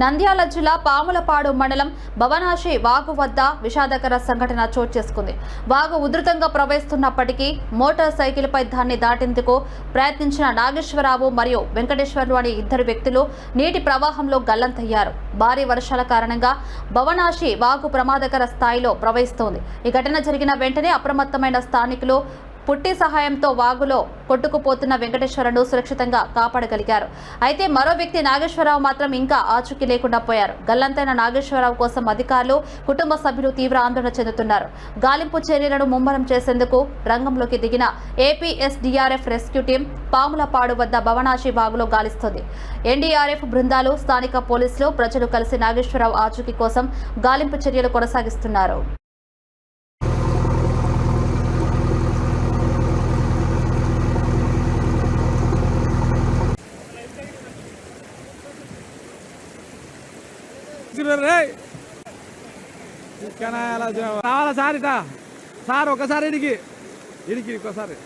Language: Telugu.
నంద్యాల జిల్లా పాములపాడు మండలం భవనాశి వాగు వద్ద విషాదకర సంఘటన చోటు చేసుకుంది. వాగు ఉధృతంగా ప్రవహిస్తున్నప్పటికీ మోటార్ సైకిల్పై దాన్ని దాటేందుకు ప్రయత్నించిన నాగేశ్వరరావు మరియు వెంకటేశ్వర్లు అనే ఇద్దరు వ్యక్తులు నీటి ప్రవాహంలో గల్లంతయ్యారు. భారీ వర్షాల కారణంగా భవనాశి వాగు ప్రమాదకర స్థాయిలో ప్రవహిస్తోంది. ఈ ఘటన జరిగిన వెంటనే అప్రమత్తమైన స్థానికులు పుట్టి సహాయంతో వాగులో కొట్టుకుపోతున్న వెంకటేశ్వరను సురక్షితంగా కాపాడగలిగారు. అయితే మరో వ్యక్తి నాగేశ్వరరావు మాత్రం ఇంకా ఆచూకీ లేకుండా పోయారు. గల్లంతైన నాగేశ్వరరావు కోసం అధికారులు కుటుంబ సభ్యులు తీవ్ర ఆందోళన చెందుతున్నారు. గాలింపు చర్యలను ముమ్మరం చేసేందుకు రంగంలోకి దిగిన ఏపీఎస్డీఆర్ఎఫ్ రెస్క్యూ టీం పాములపాడు వద్ద భవనాశి వాగులో గాలిస్తోంది. ఎన్డీఆర్ఎఫ్ బృందాలు స్థానిక పోలీసులు ప్రజలు కలిసి నాగేశ్వరరావు ఆచూకీ కోసం గాలింపు చర్యలు కొనసాగిస్తున్నారు. రావాలా సార్ ఇట? సార్ ఒకసారి ఇడికి ఇడికి ఒకసారి.